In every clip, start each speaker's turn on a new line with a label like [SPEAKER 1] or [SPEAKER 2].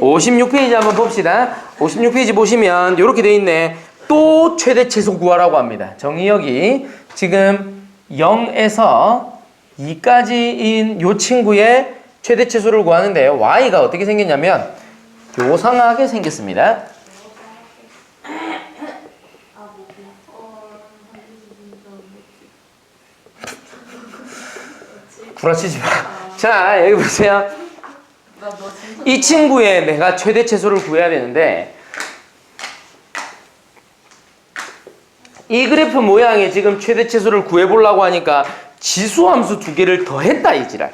[SPEAKER 1] 56페이지 한번 봅시다. 56페이지 보시면 이렇게 돼 있네. 또 최대 최소 구하라고 합니다. 정의역이 지금 0에서 2까지인 요 친구의 최대 최소를 구하는데 y가 어떻게 생겼냐면 요상하게 생겼습니다. 구라치지 마. 자, 여기 보세요. 이 친구의 내가 최대 최소를 구해야 되는데 이 그래프 모양에 지금 최대 최소를 구해보려고 하니까 지수함수 두 개를 더했다 이 지랄.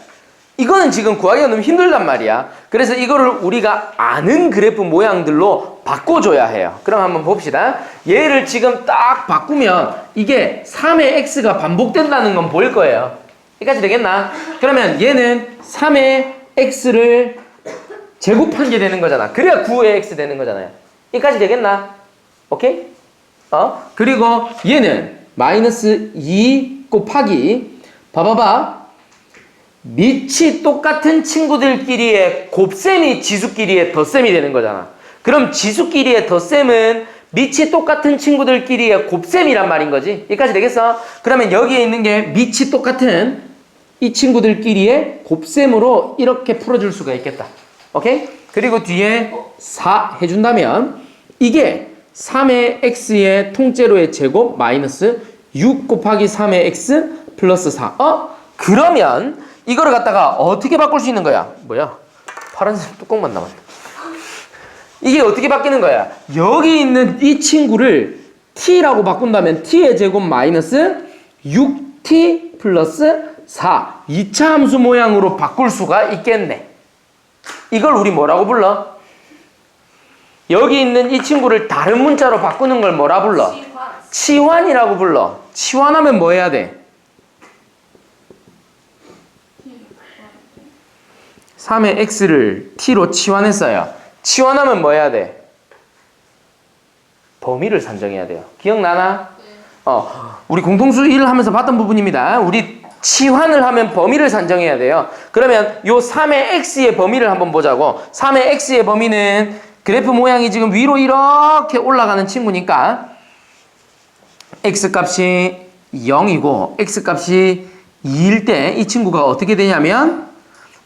[SPEAKER 1] 이거는 지금 구하기가 너무 힘들단 말이야. 그래서 이거를 우리가 아는 그래프 모양들로 바꿔줘야 해요. 그럼 한번 봅시다. 얘를 지금 딱 바꾸면 이게 3의 x가 반복된다는 건 보일 거예요. 여기까지 되겠나? 그러면 얘는 3의 x를 제곱한 게 되는 거잖아. 그래야 9의 x 되는 거잖아요. 여기까지 되겠나? 오케이? 어? 그리고 얘는 마이너스 2 곱하기 봐봐봐. 밑이 똑같은 친구들끼리의 곱셈이 지수끼리의 덧셈이 되는 거잖아. 그럼 지수끼리의 덧셈은 밑이 똑같은 친구들끼리의 곱셈이란 말인 거지. 여기까지 되겠어? 그러면 여기에 있는 게 밑이 똑같은 이 친구들끼리의 곱셈으로 이렇게 풀어줄 수가 있겠다. 오케이? 그리고 뒤에 4 해준다면 이게 3의 x의 통째로의 제곱 마이너스 6 곱하기 3의 x 플러스 4. 어? 그러면 이거를 갖다가 어떻게 바꿀 수 있는 거야? 뭐야? 파란색 뚜껑만 남았네. 이게 어떻게 바뀌는 거야? 여기 있는 이 친구를 t라고 바꾼다면 t의 제곱 마이너스 6t 플러스 4 2차 함수 모양으로 바꿀 수가 있겠네. 이걸 우리 뭐라고 불러? 여기 있는 이 친구를 다른 문자로 바꾸는 걸 뭐라 불러? 치환 이라고 불러. 치환하면 뭐 해야 돼? 3의 x를 t로 치환했어요. 치환하면 뭐 해야 돼? 범위를 산정해야 돼요. 기억나나? 어, 우리 공통수 1 하면서 봤던 부분입니다. 우리 치환을 하면 범위를 산정해야 돼요. 그러면 요 3의 x의 범위를 한번 보자고. 3의 x의 범위는 그래프 모양이 지금 위로 이렇게 올라가는 친구니까 x 값이 0이고 x 값이 2일 때 이 친구가 어떻게 되냐면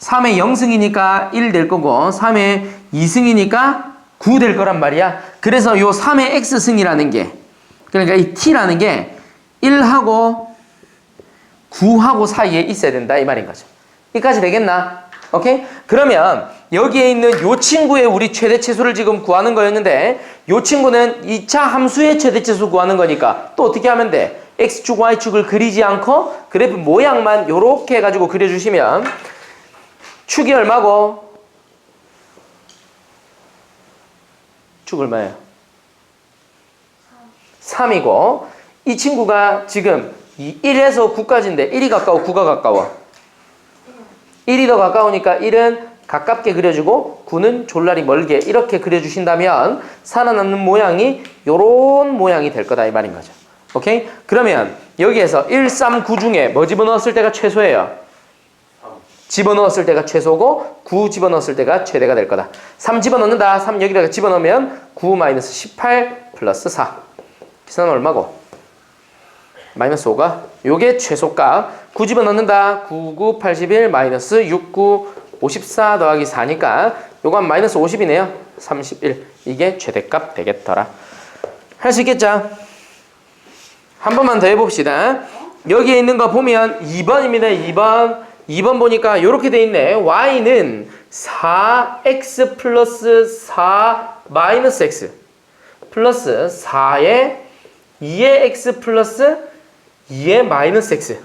[SPEAKER 1] 3의 0승이니까 1 될 거고 3의 2승이니까 9 될 거란 말이야. 그래서 요 3의 x승이라는 게 그러니까 이 t라는 게 1하고 9하고 사이에 있어야 된다 이 말인 거죠. 여기까지 되겠나? 오케이? 그러면 여기에 있는 요 친구의 우리 최대 최소를 지금 구하는 거였는데 요 친구는 2차 함수의 최대 최소 구하는 거니까 또 어떻게 하면 돼? x축, y축을 그리지 않고 그래프 모양만 요렇게 해가지고 그려주시면 축이 얼마고? 축 얼마예요? 3이고 이 친구가 지금 1에서 9까지인데 1이 가까워 9가 가까워 1이 더 가까우니까 1은 가깝게 그려주고 9는 졸라리 멀게 이렇게 그려주신다면 살아남는 모양이 요런 모양이 될 거다 이 말인 거죠 오케이? 그러면 여기에서 1, 3, 9 중에 뭐 집어넣었을 때가 최소예요? 집어넣었을 때가 최소고 9 집어넣었을 때가 최대가 될 거다 3 집어넣는다 3 여기다가 집어넣으면 9 마이너스 18 플러스 4 계산은 얼마고? 마이너스 5가 요게 최소값. 9 집어넣는다. 9, 9, 81 마이너스 6, 9, 54 더하기 4니까 요거 한 마이너스 50이네요. 31 이게 최대값 되겠더라. 할 수 있겠죠? 한 번만 더 해봅시다. 여기에 있는 거 보면 2번입니다. 2번. 2번 보니까 이렇게 돼 있네. y는 4x 플러스 4 마이너스 x 플러스 4에 2의 x 플러스 2의 마이너스 x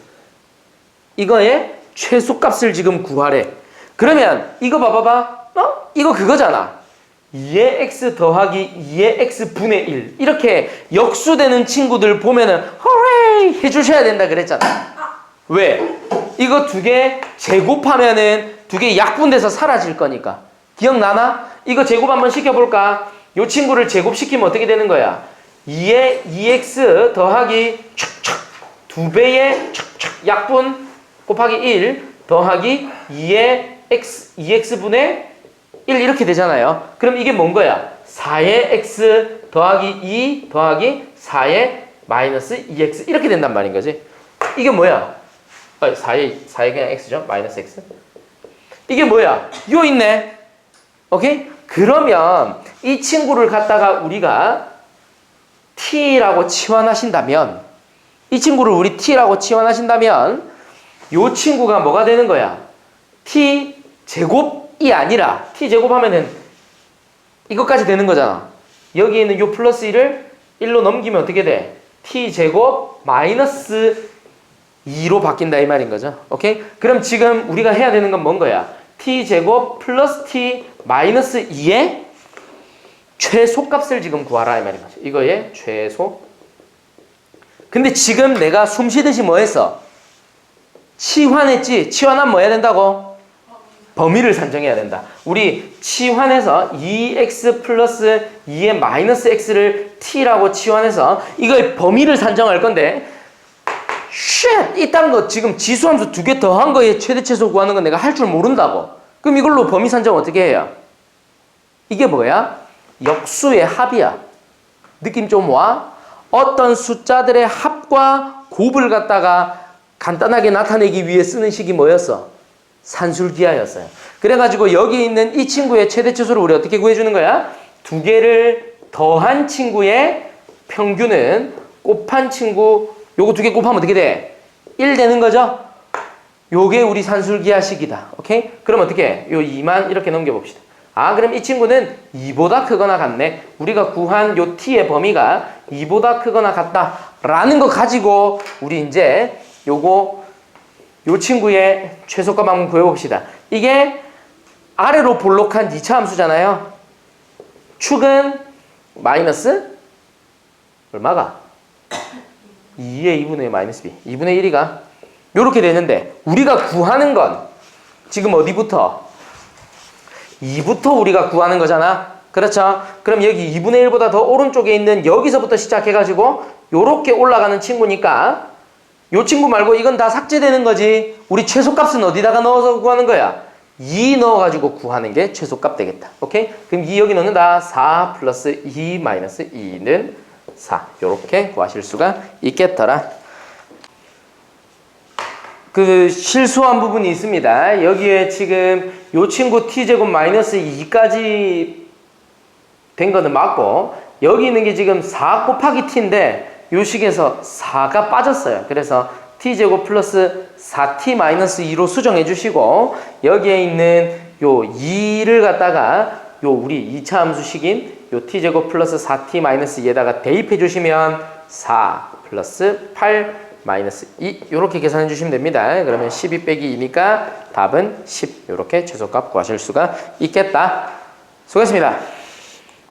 [SPEAKER 1] 이거의 최소값을 지금 구하래 그러면 이거 봐봐봐 어? 이거 그거잖아 2의 x 더하기 2의 x 분의 1 이렇게 역수되는 친구들 보면은 허레이 해주셔야 된다 그랬잖아 왜? 이거 두 개 제곱하면은 두 개 약분돼서 사라질 거니까 기억나나? 이거 제곱 한번 시켜볼까? 요 친구를 제곱시키면 어떻게 되는 거야? 2의 2x 더하기 촥촥 두 배의 약분 곱하기 1 더하기 2의 x 2x분의 1 이렇게 되잖아요. 그럼 이게 뭔 거야? 4의 x 더하기 2 더하기 4의 마이너스 2x 이렇게 된단 말인 거지. 이게 뭐야? 어, 4의 4의 그냥 x죠. 마이너스 x. 이게 뭐야? 요 있네. 오케이? 그러면 이 친구를 갖다가 우리가 t라고 치환하신다면 이 친구를 우리 t라고 치환하신다면 요 친구가 뭐가 되는 거야? t 제곱이 아니라 t 제곱하면은 이것까지 되는 거잖아. 여기 있는 요 플러스 1을 1로 넘기면 어떻게 돼? t 제곱 마이너스 2로 바뀐다 이 말인 거죠. 오케이? 그럼 지금 우리가 해야 되는 건 뭔 거야? t 제곱 플러스 t 마이너스 2의 최소값을 지금 구하라 이 말인 거죠. 이거의 최소. 근데 지금 내가 숨 쉬듯이 뭐 했어? 치환했지. 치환하면 뭐 해야 된다고? 범위를 산정해야 된다. 우리 치환해서 2x 플러스 2의 마이너스 x를 t라고 치환해서 이거의 범위를 산정할 건데 쉣! 이딴 거 지금 지수함수 두 개 더한 거에 최대 최소 구하는 건 내가 할 줄 모른다고. 그럼 이걸로 범위 산정 어떻게 해요? 이게 뭐야? 역수의 합이야. 느낌 좀 와? 어떤 숫자들의 합과 곱을 갖다가 간단하게 나타내기 위해 쓰는 식이 뭐였어? 산술기하였어요. 그래가지고 여기 있는 이 친구의 최대 최소를 우리 어떻게 구해주는 거야? 두 개를 더한 친구의 평균은 곱한 친구 요거 두 개 곱하면 어떻게 돼? 1 되는 거죠? 요게 우리 산술기하식이다. 오케이? 그럼 어떻게 해? 요 2만 이렇게 넘겨봅시다. 아 그럼 이 친구는 2보다 크거나 같네. 우리가 구한 요 t의 범위가 2보다 크거나 같다. 라는 거 가지고 우리 이제 요거 요 친구의 최소값 한번 구해봅시다. 이게 아래로 볼록한 2차 함수잖아요. 축은 마이너스 얼마가? 2의 2분의 마이너스 b. 2분의 1이가 요렇게 되는데 우리가 구하는 건 지금 어디부터? 2부터 우리가 구하는 거잖아. 그렇죠? 그럼 여기 2분의 1보다 더 오른쪽에 있는 여기서부터 시작해가지고 요렇게 올라가는 친구니까 요 친구 말고 이건 다 삭제되는 거지. 우리 최소값은 어디다가 넣어서 구하는 거야? 2 넣어가지고 구하는 게 최소값 되겠다. 오케이? 그럼 2 여기 넣는다. 4 플러스 2 마이너스 2는 4. 요렇게 구하실 수가 있겠더라. 그 실수한 부분이 있습니다. 여기에 지금 요 친구 t제곱 마이너스 2까지 된 거는 맞고 여기 있는 게 지금 4 곱하기 t인데 요 식에서 4가 빠졌어요. 그래서 t제곱 플러스 4t 마이너스 2로 수정해 주시고 여기에 있는 요 2를 갖다가 요 우리 2차 함수식인 요 t제곱 플러스 4t 마이너스 2에다가 대입해 주시면 4 플러스 8 마이너스 2 이렇게 계산해 주시면 됩니다. 그러면 12 빼기 2니까 답은 10 이렇게 최소값 구하실 수가 있겠다. 수고했습니다.